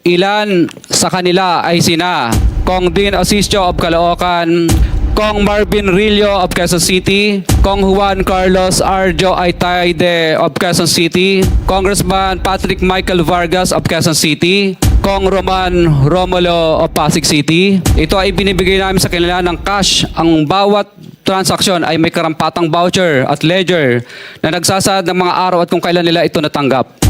Ilan sa kanila ay sina Kong Dean Asisio of Caloocan, Kong Marvin Rillo of Quezon City, Kong Juan Carlos Arjo Aitaide of Quezon City, Congressman Patrick Michael Vargas of Quezon City, Kong Roman Romulo of Pasig City. Ito ay binibigay namin sa kanila ng cash. Ang bawat transaksyon ay may karampatang voucher at ledger na nagsasad ng mga araw at kung kailan nila ito natanggap.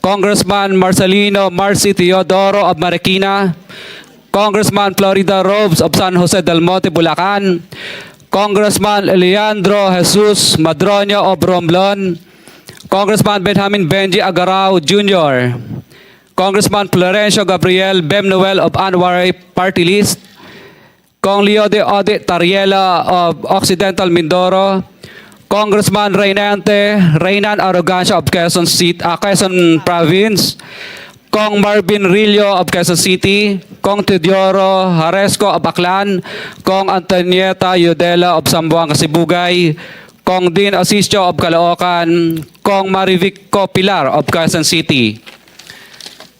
Congressman Marcelino Marcy Teodoro of Marikina, Congressman Florida Robes of San Jose del Monte, Bulacan, Congressman Leandro Jesus Madroño of Romblon, Congressman Benjamin Benji Agarao Jr., Congressman Florencio Gabriel Bem Noel of Anwaray Party List, Kong Leo de Ode Tariela of Occidental Mindoro, Congressman Reynante Reynan Arrogancia of Quezon, City, ah, Quezon Province, Kong Marvin Rillo of Quezon City, Kong Teodoro Haresco of Aklan, Kong Antonieta Yudela of Sambuanga, Sibugay, Kong Dean Asisio of Caloocan, Kong Marivic Pilar of Quezon City.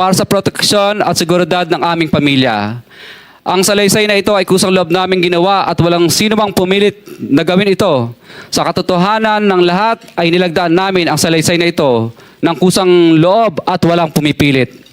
para sa proteksyon at seguridad ng aming pamilya. Ang salaysay na ito ay kusang loob namin ginawa at walang sino mang pumilit na gawin ito. Sa katotohanan ng lahat ay nilagdaan namin ang salaysay na ito ng kusang loob at walang pumipilit.